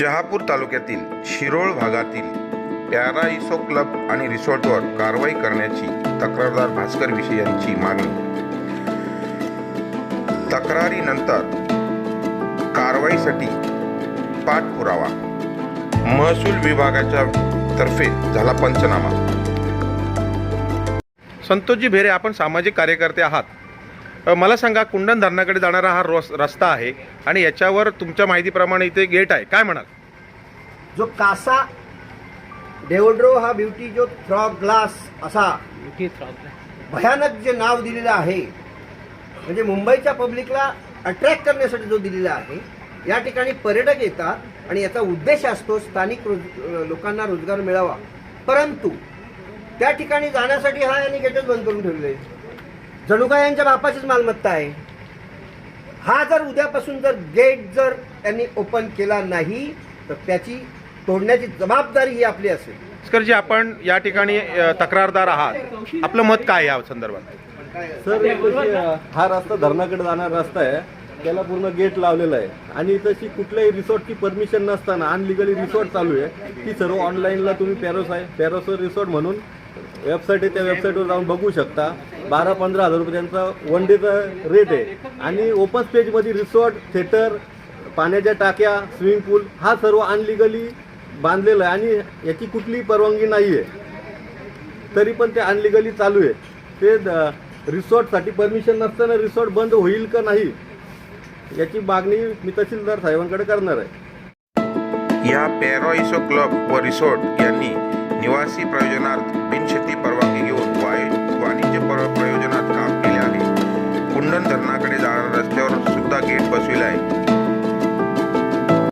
शहापूर तालुक्यातील शिरोळ भागातील Paraiso club आणि रिसॉर्टवर कारवाई करण्याची तक्रारदार भास्कर विषय यांची मागणी. तक्रारीनंतर कारवाईसाठी पाठपुरावा. महसूल विभागाच्या तर्फे झाला पंचनामा. संतोषजी भेरे आपण सामाजिक कार्यकर्ते आहात. मला सांगा कुंडन धरणाकडे जाणारा हा रस्ता आहे आणि याच्यावर तुमच्या माहितीप्रमाणे इथे गेट आहे. काय म्हणाल? जो कासा डेओड्रो हा ब्युटी जो फ्रॉग ग्लास असा भयानक जे नाव दिलेलं आहे म्हणजे मुंबईच्या पब्लिकला अट्रॅक्ट करण्यासाठी जो दिलेला आहे या ठिकाणी पर्यटक येतात आणि याचा उद्देश असतो स्थानिक रोज लोकांना रोजगार मिळावा. परंतु त्या ठिकाणी जाण्यासाठी हा यांनी गेटच बंद करून ठेवलेले आहे. जणू काय यांच्या बापाचीच मालमत्ता आहे. हा जर उद्यापासून जर गेट जर त्यांनी ओपन केला नाही तर त्याची तोडण्याची जबाबदारी ही आपली असेल. भास्करजी आपण या ठिकाणी अ, तक्रारदार आहात. आपलं मत काय या संदर्भात? सर अ, हा रस्ता धरणाकडे जाणारा रस्ता आहे. त्याला पूर्ण गेट लावलेला आहे. आणि तशी कुठल्याही रिसॉर्टची परमिशन नसताना अनलिगली रिसॉर्ट चालू आहे. ती सर्व ऑनलाईनला तुम्ही पॅरोस आहे. पॅरोस रिसॉर्ट म्हणून वेबसाईट आहे त्या वेबसाईटवर जाऊन बघू शकता. बारा पंधरा हजार रुपये त्यांचा वन डेचा रेट आहे. आणि ओपन स्पेजमध्ये रिसॉर्ट थिएटर पाण्याच्या टाक्या स्विमिंग पूल हा सर्व अनलिगली बांधलेलं आहे आणि याची कुठलीही परवानगी नाही आहे तरी पण ते अनलिगली चालू आहे. ते द- रिसॉर्टसाठी परमिशन नसताना रिसॉर्ट बंद होईल का नाही याची मागणी मी तहसीलदार साहेबांकडे करणार आहे. या पॅराइसो क्लब व रिसॉर्ट यांनी निवासी प्रयोजनार्थ